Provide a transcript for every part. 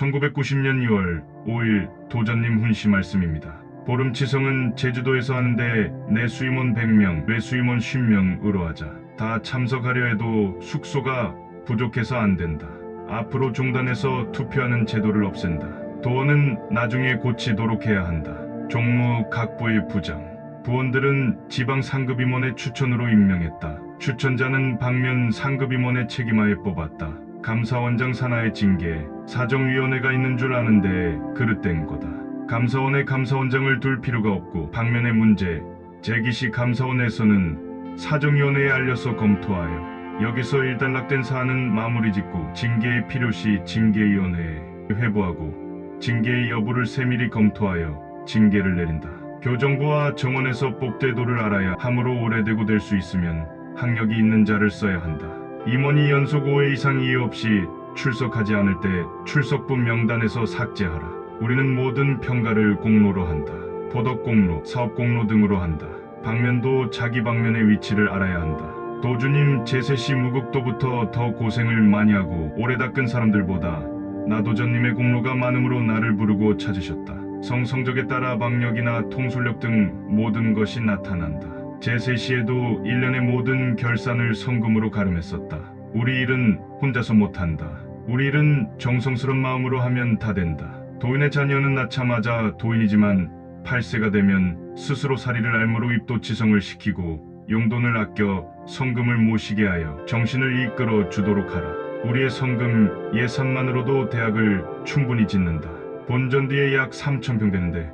1990년 2월 5일 도전님 훈시 말씀입니다. 보름치성은 제주도에서 하는데 내 수임원 100명, 외 수임원 50명으로 하자. 다 참석하려 해도 숙소가 부족해서 안 된다. 앞으로 종단에서 투표하는 제도를 없앤다. 도원은 나중에 고치도록 해야 한다. 종무 각 부의 부장. 부원들은 지방 상급 임원의 추천으로 임명했다. 추천자는 방면 상급 임원의 책임하에 뽑았다. 감사원장 산하의 징계, 사정위원회가 있는 줄 아는데 그릇된 거다. 감사원에 감사원장을 둘 필요가 없고 방면의 문제, 제기시 감사원에서는 사정위원회에 알려서 검토하여 여기서 일단락된 사안은 마무리 짓고 징계의 필요시 징계위원회에 회부하고 징계의 여부를 세밀히 검토하여 징계를 내린다. 교정부와 정원에서 뽑대도를 알아야 함으로 오래되고 될 수 있으면 학력이 있는 자를 써야 한다. 임원이 연속 5회 이상 이유 없이 출석하지 않을 때 출석부 명단에서 삭제하라. 우리는 모든 평가를 공로로 한다. 보덕 공로, 사업 공로 등으로 한다. 방면도 자기 방면의 위치를 알아야 한다. 도주님 제세시 무국도부터 더 고생을 많이 하고 오래 닦은 사람들보다 나도전님의 공로가 많음으로 나를 부르고 찾으셨다. 성성적에 따라 방력이나 통솔력 등 모든 것이 나타난다. 제세시에도 일련의 모든 결산을 성금으로 가름했었다. 우리 일은 혼자서 못한다. 우리 일은 정성스런 마음으로 하면 다 된다. 도인의 자녀는 낳자마자 도인이지만 8세가 되면 스스로 사리를 알무로 입도치성을 시키고 용돈을 아껴 성금을 모시게 하여 정신을 이끌어 주도록 하라. 우리의 성금 예산만으로도 대학을 충분히 짓는다. 본전 뒤에 약 3,000평 되는데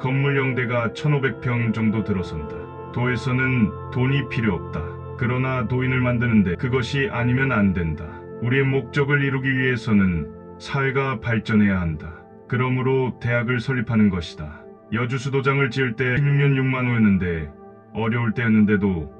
건물 영대가 1,500평 정도 들어선다. 도에서는 돈이 필요 없다. 그러나 도인을 만드는데 그것이 아니면 안 된다. 우리의 목적을 이루기 위해서는 사회가 발전해야 한다. 그러므로 대학을 설립하는 것이다. 여주수도장을 지을 때 16년 6만 호였는데 어려울 때였는데도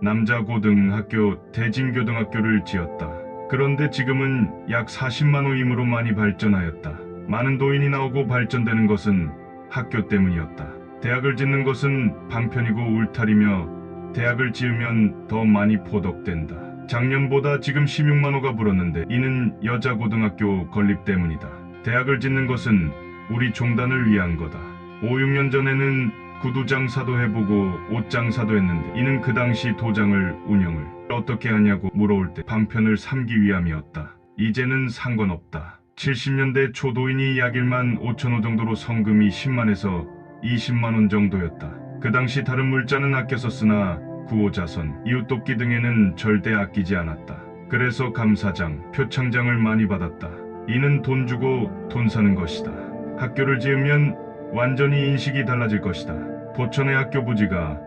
남자 고등학교 대진교등학교를 지었다. 그런데 지금은 약 40만 호이므로 많이 발전하였다. 많은 도인이 나오고 발전되는 것은 학교 때문이었다. 대학을 짓는 것은 방편이고 울타리며 대학을 지으면 더 많이 포덕된다. 작년보다 지금 16만 호가 불었는데 이는 여자 고등학교 건립 때문이다. 대학을 짓는 것은 우리 종단을 위한 거다. 5, 6년 전에는 구두 장사도 해보고 옷 장사도 했는데 이는 그 당시 도장을 운영을 어떻게 하냐고 물어올 때 방편을 삼기 위함이었다. 이제는 상관없다. 70년대 초도인이 약 1만 5천 호 정도로 성금이 10만에서 20만 원 정도였다. 그 당시 다른 물자는 아껴 썼으나 구호자선, 이웃돕기 등에는 절대 아끼지 않았다. 그래서 감사장, 표창장을 많이 받았다. 이는 돈 주고 돈 사는 것이다. 학교를 지으면 완전히 인식이 달라질 것이다. 포천의 학교 부지가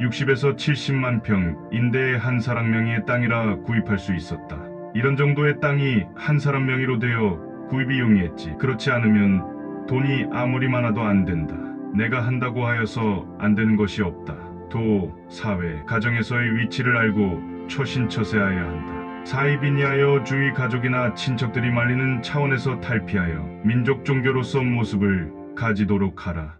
60에서 70만 평인데 한 사람 명의의 땅이라 구입할 수 있었다. 이런 정도의 땅이 한 사람 명의로 되어 구입이 용이했지. 그렇지 않으면 돈이 아무리 많아도 안 된다. 내가 한다고 하여서 안 되는 것이 없다. 도, 사회, 가정에서의 위치를 알고 처신처세하여야 한다. 사입인이하여 주위 가족이나 친척들이 말리는 차원에서 탈피하여 민족 종교로서 모습을 가지도록 하라.